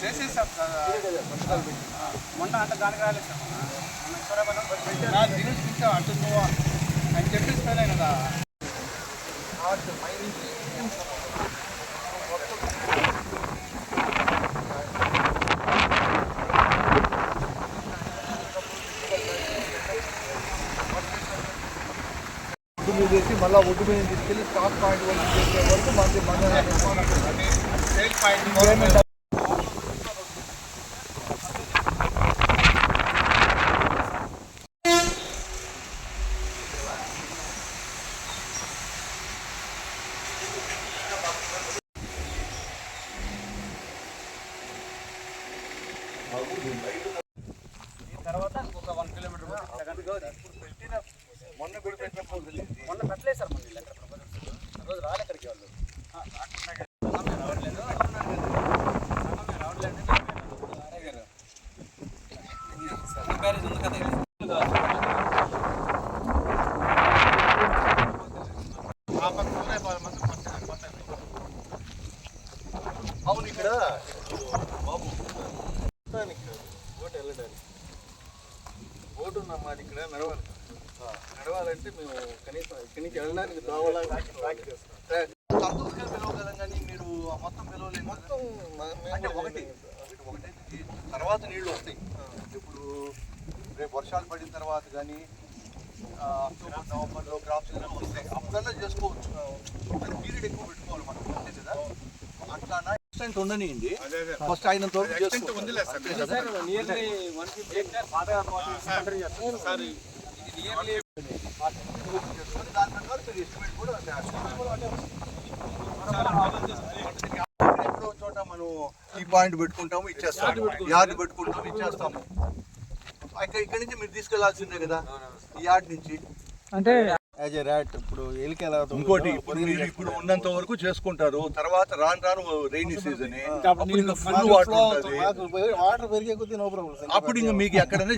చేసేసాం కదా మొన్న అంటే దానికి రాలేదు సార్ మొన్న సూర్యాపేటలో పెట్టారు. దీని నుంచి ఇంకా అటు అని చెప్పేసి ఫెయిల్ అయినదా? ఒడ్డు మీద వేసి మళ్ళీ ఒడ్డు మీద తీసుకెళ్ళి స్టాక్ పాయింట్ వరకు చేసే వరకు మనకి మన సేల్ పాయింట్ పేమెంట్ ఈ తర్వాత ఇంకొక వన్ కిలోమీటర్ పోతే సెకండ్ మొన్న పెట్టినప్పుడు మొన్న పెట్టలేదు సార్ మొన్న లెటర్ ప్రపోజల్స్ రోజు రాలే ఇక్కడికి వాళ్ళు రావట్లేదు రావట్లేదు ఉంది కదా అవును ఇక్కడ బాబు. ఓటు వెళ్ళడానికి. ఓటు ఉన్న మాది ఇక్కడ నడవాలి నడవాలంటే మేము కనీసం ఇక్కడి నుంచి వెళ్ళడానికి దోవలా సంతోషంగా పిలవగలం కానీ మీరు ఆ మొత్తం పిలవలేదు మొత్తం అంటే ఒకటి ఒకటే తర్వాత నీళ్ళు వస్తాయి. ఇప్పుడు రేపు వర్షాలు పడిన తర్వాత కానీ అక్టోబర్ నవంబర్లో క్రాప్స్ వస్తాయి. అప్పుడల్లా చేసుకోవచ్చు. పీరియడ్ ఎక్కువ పెట్టుకోవాలి మనం. అంతే కదా? అట్లా ఎక్స్టెంట్ ఉండనియండి. ఫస్ట్ ఆయన వరకు చేసుకోవచ్చు. ఎక్కడో చోట మనం ఈ పాయింట్ పెట్టుకుంటాము ఇచ్చేస్తాము యార్డ్ పెట్టుకుంటాము ఇచ్చేస్తాము ఇక్కడ ఇక్కడి నుంచి మీరు తీసుకెళ్ళాల్సిందే కదా ఈ యార్డ్ నుంచి యాజ్ ఏ ర్యాట్ ఇప్పుడు ఎలికి ఎలా ఇంకోటి ఇప్పుడు మీరు ఇప్పుడు ఉన్నంత వరకు చేసుకుంటారు. తర్వాత రాను రాను రైనీ సీజన్ అప్పుడు ఇంకా ఫుల్ వాటర్ ఉంటుంది వాటర్ పెరిగే కొద్దీ నో ప్రాబ్లం అప్పుడు ఇంకా మీకు ఎక్కడైనా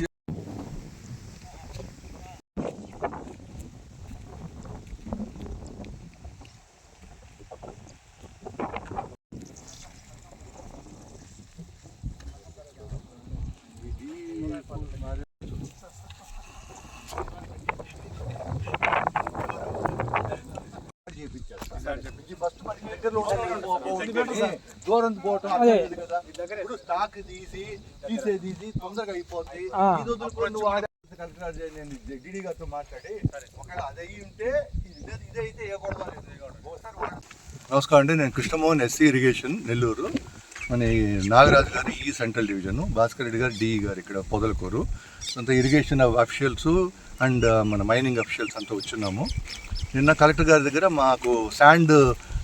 ఫస్ట్ మనకి దగ్గరలో ఉండాలి. దూరం పోవటం కదా. ఇప్పుడు స్టాక్ తీసి తీసే తీసి తొందరగా అయిపోద్ది. ఇది కలెక్టర్ నేను డిడి గారితో మాట్లాడి ఒకవేళ అది అయ్యి ఉంటే ఇదే ఇదే అయితే ఏ గొడవ నమస్కారం అండి నేను కృష్ణమోహన్ ఎస్సీ ఇరిగేషన్ నెల్లూరు. మన నాగరాజు గారు ఈ సెంట్రల్ డివిజన్ భాస్కర్ రెడ్డి గారు డిఈ గారు ఇక్కడ పొదలకూరు. అంత ఇరిగేషన్ అఫిషియల్స్ అండ్ మన మైనింగ్ అఫిషియల్స్ అంతా వచ్చున్నాము. నిన్న కలెక్టర్ గారి దగ్గర మాకు sand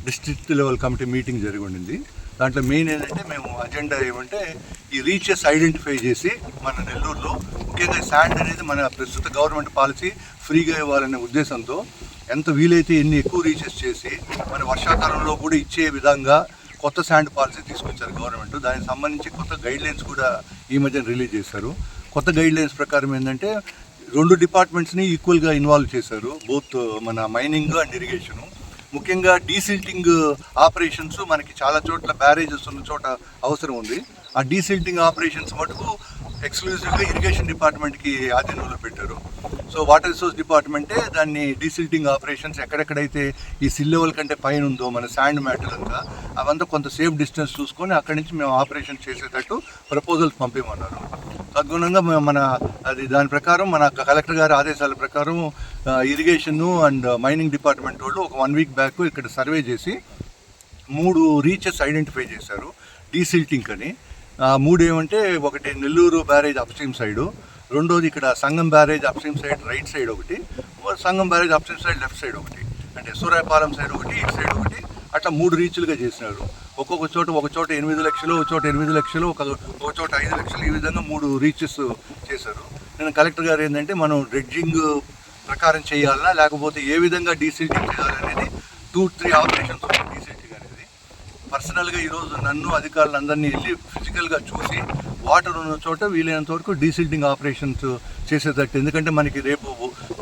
district level committee meeting జరిగి ఉండింది. దాంట్లో మెయిన్ ఏంటంటే మేము అజెండా ఏమంటే ఈ రీచెస్ ఐడెంటిఫై చేసి మన నెల్లూరులో ముఖ్యంగా శాండ్ అనేది మన ప్రస్తుత గవర్నమెంట్ పాలసీ ఫ్రీగా ఇవ్వాలనే ఉద్దేశంతో ఎంత వీలైతే ఎన్ని ఎక్కువ రీచెస్ చేసి మన వర్షాకాలంలో కూడా ఇచ్చే విధంగా కొత్త శాండ్ పాలసీ తీసుకొచ్చారు గవర్నమెంట్. దానికి సంబంధించి కొత్త గైడ్ లైన్స్ కూడా ఈ మధ్య రిలీజ్ చేశారు. కొత్త గైడ్ లైన్స్ ప్రకారం ఏంటంటే రెండు డిపార్ట్మెంట్స్ని ఈక్వల్గా ఇన్వాల్వ్ చేశారు. బోత్ uh, మన మైనింగ్ అండ్ ఇరిగేషను ముఖ్యంగా డీసిల్టింగ్ ఆపరేషన్స్ మనకి చాలా చోట్ల బ్యారేజెస్ ఉన్న చోట అవసరం ఉంది. ఆ డీసిల్టింగ్ ఆపరేషన్స్ మటుకు ఎక్స్క్లూజివ్గా ఇరిగేషన్ డిపార్ట్మెంట్కి ఆధీనంలో పెట్టారు. సో వాటర్ రిసోర్స్ డిపార్ట్మెంటే దాన్ని డీసిల్టింగ్ ఆపరేషన్స్ ఎక్కడెక్కడైతే ఈ సిల్ లెవెల్ కంటే పైన ఉందో మన శాండ్ మ్యాటర్ అంతా అవంతా కొంత సేఫ్ డిస్టెన్స్ చూసుకొని అక్కడి నుంచి మేము ఆపరేషన్ చేసేటట్టు ప్రపోజల్స్ పంపించమన్నారు అనుగుణంగా మన అది దాని ప్రకారం మన కలెక్టర్ గారి ఆదేశాల ప్రకారం ఇరిగేషన్ అండ్ మైనింగ్ డిపార్ట్మెంట్ వాళ్ళు ఒక వన్ వీక్ బ్యాక్ ఇక్కడ సర్వే చేసి మూడు రీచెస్ ఐడెంటిఫై చేశారు డీసిల్టింగ్ అని. మూడు ఏమంటే ఒకటి నెల్లూరు బ్యారేజ్ అప్స్ట్రీమ్ సైడు రెండోది ఇక్కడ Sangam barrage upstream side right side ఒకటి Sangam barrage upstream side left side ఒకటి అంటే సూరాయపాలెం సైడ్ ఒకటి ఇటు సైడ్ ఒకటి అట్లా మూడు రీచ్లుగా చేసినారు ఒక్కొక్క చోట ఒక చోట ఎనిమిది లక్షలు ఒక చోట ఎనిమిది లక్షలు ఒక ఒక చోట ఐదు లక్షలు ఈ విధంగా మూడు రీచెస్ చేశారు. నేను కలెక్టర్ గారు ఏంటంటే మనం డ్రెడ్జింగ్ ప్రకారం చేయాలన్నా లేకపోతే ఏ విధంగా డీసిల్టింగ్ చేయాలనేది టూ త్రీ ఆపరేషన్స్ డీసిల్టింగ్ అనేది. పర్సనల్గా ఈరోజు నన్ను అధికారులు అందరినీ వెళ్ళి ఫిజికల్గా చూసి వాటర్ ఉన్న చోట వీలైనంత వరకు డీసిల్టింగ్ ఆపరేషన్స్ చేసేటట్టు. ఎందుకంటే మనకి రేపు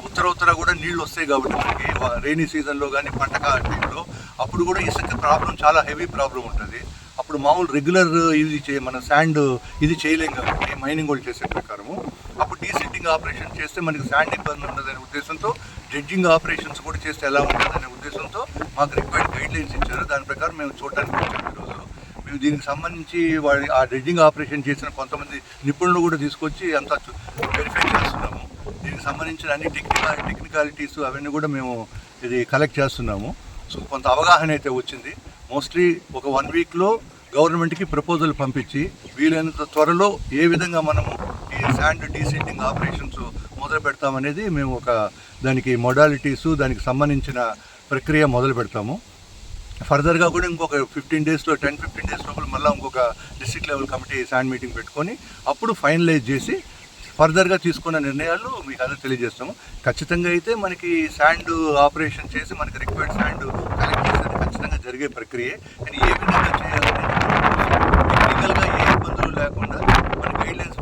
ఉత్తర ఉత్తర కూడా నీళ్ళు వస్తాయి కాబట్టి మనకి రైనీ సీజన్లో కానీ పంట టైంలో అప్పుడు కూడా ఇసుక ప్రాబ్లం చాలా హెవీ ప్రాబ్లం ఉంటుంది. అప్పుడు మామూలు రెగ్యులర్ ఇది చే మన శాండ్ ఇది చేయలేం కాబట్టి మైనింగ్ వాళ్ళు చేసే ప్రకారము. అప్పుడు డీసిల్టింగ్ ఆపరేషన్ చేస్తే మనకి శాండ్ ఇబ్బంది ఉండదనే ఉద్దేశంతో డ్రెడ్జింగ్ ఆపరేషన్స్ కూడా చేస్తే ఎలా ఉంటుందనే ఉద్దేశంతో మాకు రిక్వైర్డ్ గైడ్ లైన్స్ ఇచ్చారు. దాని ప్రకారం మేము చూడడానికి వచ్చాము ఈరోజు. మేము దీనికి సంబంధించి వాడి ఆ డ్రెడ్జింగ్ ఆపరేషన్ చేసిన కొంతమంది నిపుణులు కూడా తీసుకొచ్చి అంతా వెరిఫై చేస్తున్నాము. దీనికి సంబంధించిన అన్ని టెక్నికా టెక్నికాలిటీస్ అవన్నీ కూడా మేము ఇది కలెక్ట్ చేస్తున్నాము. సో కొంత అవగాహన అయితే వచ్చింది. మోస్ట్లీ ఒక వన్ వీక్లో గవర్నమెంట్కి ప్రపోజల్ పంపించి వీలైనంత త్వరలో ఏ విధంగా మనము ఈ శాండ్ డీసీటింగ్ ఆపరేషన్స్ మొదలు పెడతామనేది మేము ఒక దానికి మొడాలిటీసు దానికి సంబంధించిన ప్రక్రియ మొదలు పెడతాము. ఫర్దర్గా కూడా ఇంకొక ఫిఫ్టీన్ డేస్లో టెన్ ఫిఫ్టీన్ డేస్ లోపల మళ్ళీ ఇంకొక district level committee sand meeting పెట్టుకొని అప్పుడు ఫైనలైజ్ చేసి ఫర్దర్గా తీసుకున్న నిర్ణయాలు మీకు అందరూ తెలియజేస్తాము. ఖచ్చితంగా అయితే మనకి శాండ్ ఆపరేషన్ చేసి మనకి రిక్వైర్డ్ శాండ్ కలెక్ట్ చేసేది ఖచ్చితంగా జరిగే ప్రక్రియ. కానీ ఏ విధంగా చేయాలనేది ఏ ఇబ్బందులు లేకుండా మన గైడ్లైన్స్